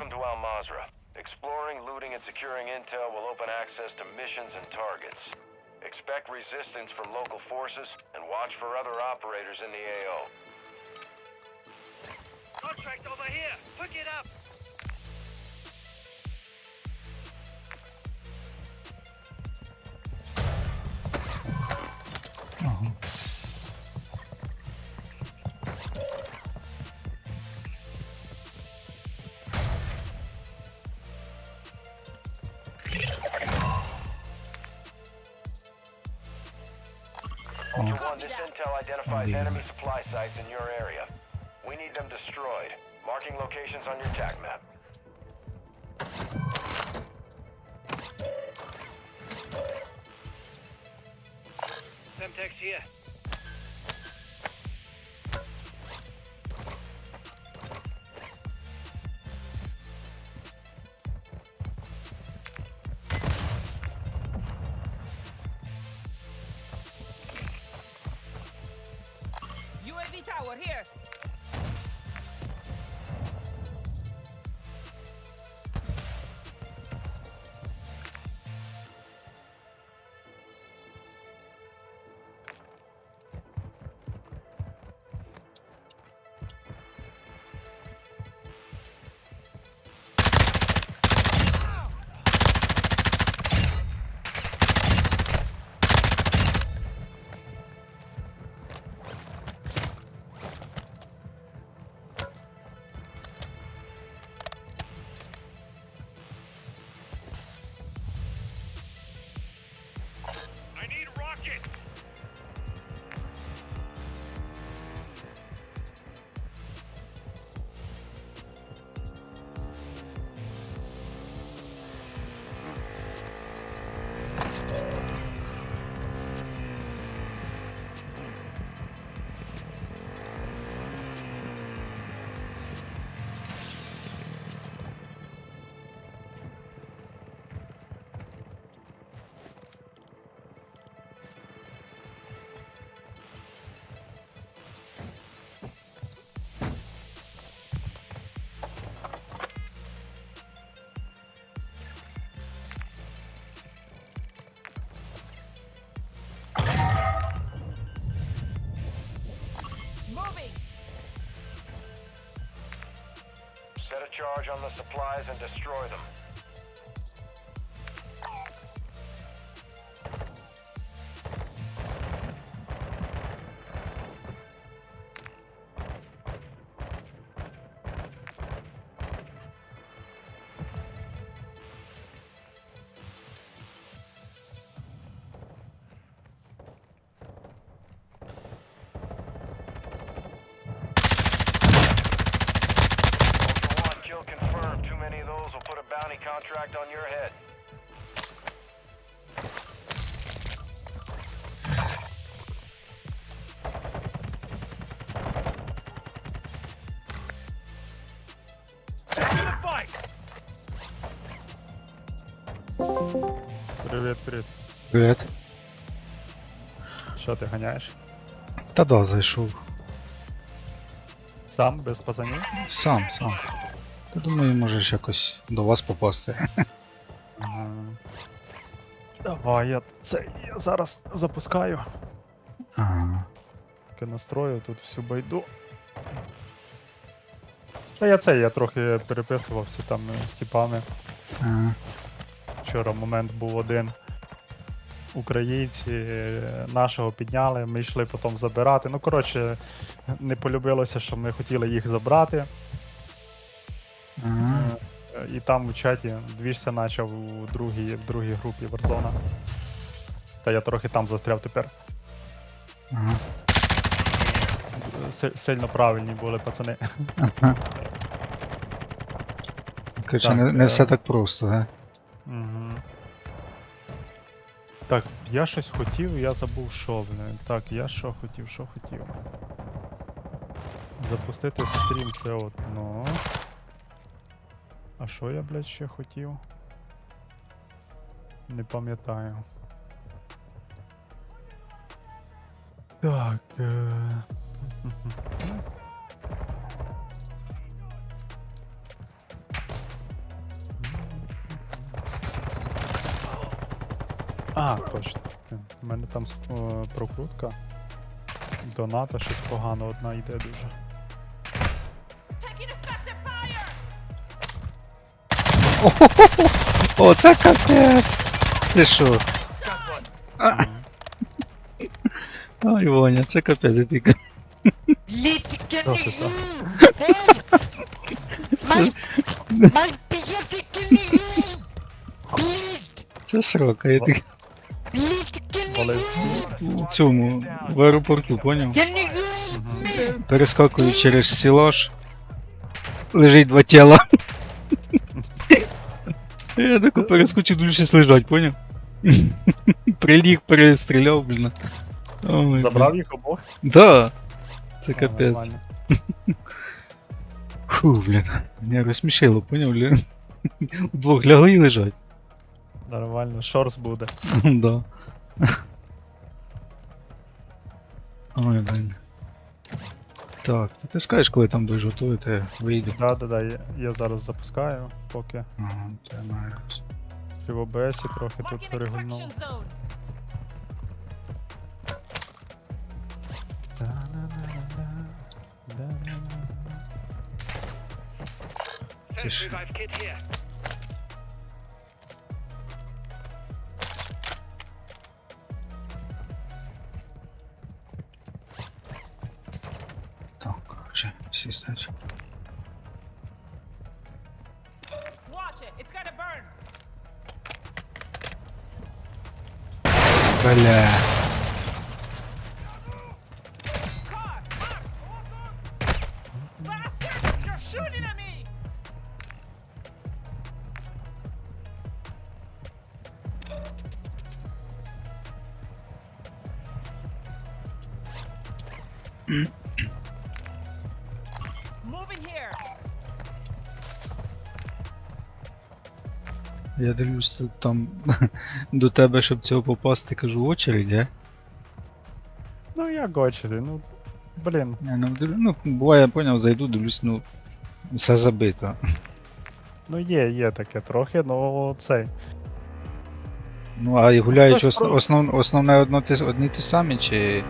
Al Mazra. Exploring, looting, and securing intel will open access to missions and targets. Expect resistance from local forces and watch for other operators in the AO. Contract over here. Pick it up. Intel identifies enemy supply sites in your area. We need them destroyed. Marking locations on your TAC map. Semtex here. forward. Here, on the supplies and destroy them. Bounty contract on your head. Taking the fight. Привіт, привіт. Привіт. Що ти ганяєш? Та да, зайшов. Сам, без пацанів? Сам, сам. Та думаю, можеш якось до вас попасти. Давай, я це я зараз запускаю. Ага. Настрою тут всю байду. Та я це, я трохи переписувався там з типами. Ага. Вчора момент був один. Українці е, нашого підняли, ми йшли потім забирати. Ну, коротше, не полюбилося, що ми хотіли їх забрати. Ага. Е, І там у чаті двіжся почав у другій, в другій групі Warzone. Та я трохи там застряв тепер. Ага. Си- Сильно правильні були пацани. Ага. Короче, Так, не, не е. все так просто, га? Угу. Так, я щось хотів, я забув, що, блин. Так, я що хотів, що хотів. Запустити стрім це одно. А що я, блядь, ще хотів? Не пам'ятаю. Так. Е... А, точно. У мене там е, прокрутка. Доната щось погано одна йде дуже. О, це капець! Ти що? А. Ой, Воня, це капець, я тільки. Що це там? My Pacific killing Це срока, я тільки Коли всі. у цьому в аеропорту, поняв? Killing Перескакую через сілаж. Лежить два тіла. Я тако перескочив, дуже щас лежать, поняв? Приліг, перестріляв, блін. Ой, Забрав їх обох? блін. Да. Це А, капець. нормально. Фу, блін. Мене розсмішило, поняв, блін. Удвох лягли і лежать. Нормально, шорс буде. Да. Ой, блін. Так, то ти скажеш, коли там будеш готовий, то я вийду. Да, да, да, я, зараз запускаю, поки Ага, то я маю. в ОБС трохи тут перегульнув. extraction it, it's gonna burn. Бля. Car, Я дивлюсь, там до тебе, щоб цього попасти, кажу, очередь, а? Ну як очері, ну. Блін, Я ну, дивлю- ну, буває, я поняв, зайду, дивлюсь, ну, все забито. ну є, є таке трохи, ну цей. Ну, а і гуляють основ, про- основ, основне одно ті, одні ті самі, чи.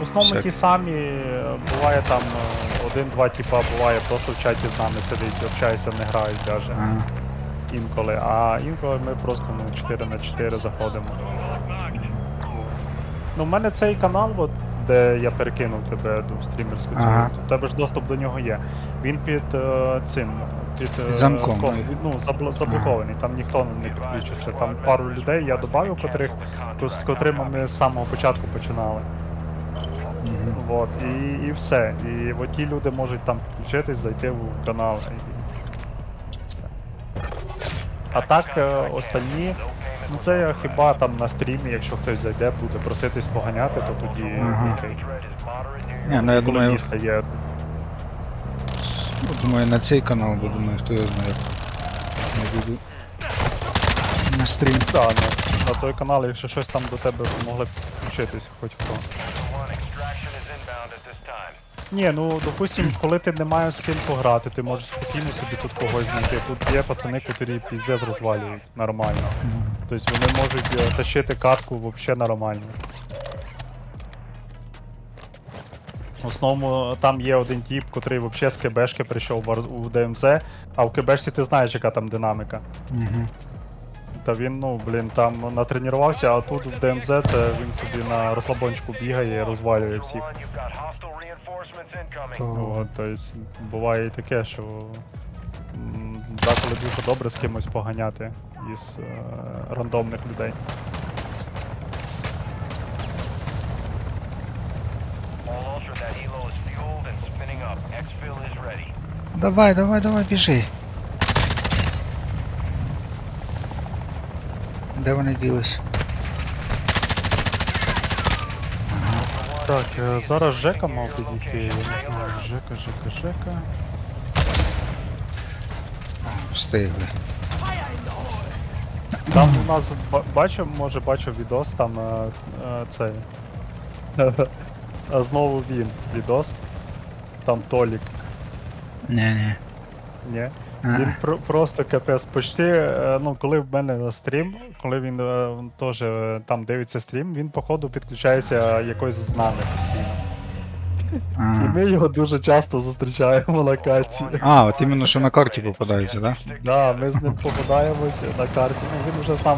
В основному Всяк- ті самі, е, буває там е, один-два типа буває, просто в чаті з нами сидить, общається, не грають даже. Інколи. А інколи ми просто ну, 4 на 4 заходимо. Ну, в мене цей канал, от, де я перекинув тебе до стрімерську, Ага. у тебе ж доступ до нього є. Він під е, цим. Під е, Замком. ком- ну, забл- заблокований, там ніхто не підключиться. Там пару людей я додав, котрих, з котрими ми з самого початку починали. Мгм. Вот, і, і все. І от ті люди можуть там підключитись, зайти в канал. А так, е, останні, ну це хіба там на стрімі, якщо хтось зайде, буде проситись поганяти, то тоді Ага. окей. Ні, ну я думаю, є. ну, думаю, на цей канал, бо думаю, хто його знає. Не буду. На стрім. Да, на, на той канал, якщо щось там до тебе могли б підключитись, хоч хто. Ні, ну допустим, коли ти не маєш з ким пограти, ти можеш спокійно собі тут когось знайти. Тут є пацани, котрі піздець розвалюють нормально. Тобто вони можуть е, тащити катку взагалі нормально. В основному там є один тип, котрий взагалі з КБшки прийшов у ДМЗ, а в КБшці ти знаєш, яка там динаміка. Угу. Та він, ну, блін, там натренувався, а тут в ДМЗ це він собі на розслабончику бігає і розвалює всіх. Тобто буває і таке, що деколи дуже добре з кимось поганяти із е, рандомних людей. Давай, давай, давай, біжи. Де вони ділись? Так, е, зараз Жека мав підійти, я не знаю, Жека, Жека, Жека. Встигли. Там у нас ба- бачив, може бачив відос, там е, е, цей. А знову він відос. Там Толік. Ні, ні. Ні. Він про- просто капець. Почти, е, ну, коли в мене на стрім, коли він е, теж е, там дивиться стрім, він походу підключається якось з нами постійно. І ми його дуже часто зустрічаємо в локації. а от іменно що на карті попадається, да? Да, ми з ним попадаємося на карті. Ну, він вже з нами